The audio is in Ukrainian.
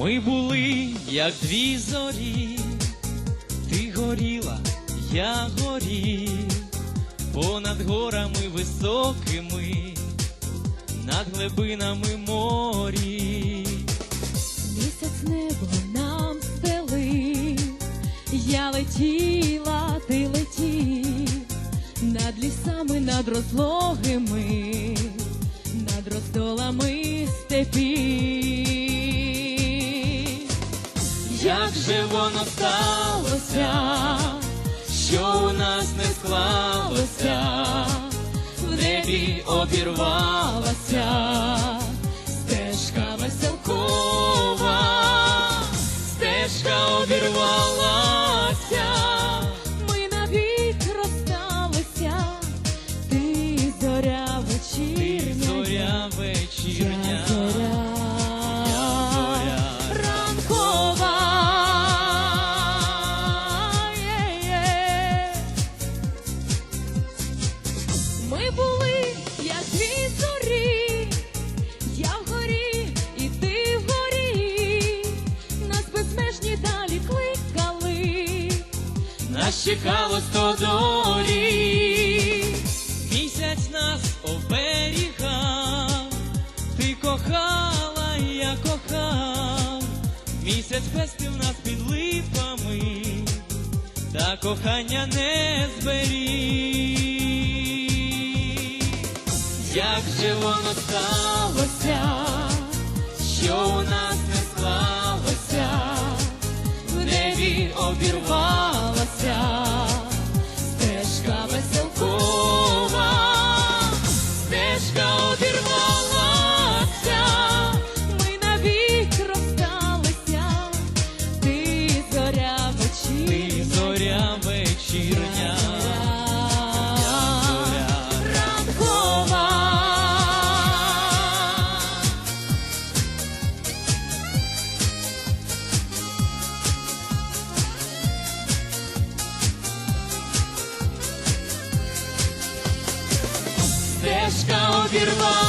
Ми були, як дві зорі, ти горіла, я горів, понад горами високими, над глибинами морі. Місяць небо нам стелив, я летіла, ти летів, над лісами, над розлогими, над роздолами степів. Воно сталося, що у нас не склалося, в небі обірвалася стежка веселкова, стежка обірвалася. Ми навік розсталися, ти зоря Ти зоря вечірня, Нас чекало сто доріг, місяць нас оберігав, ти кохала, я кохав, місяць пестив нас під липами, та кохання не зберіг. Як же воно сталося, що у нас не склалося, в небі обірвалася стежка обірвалася.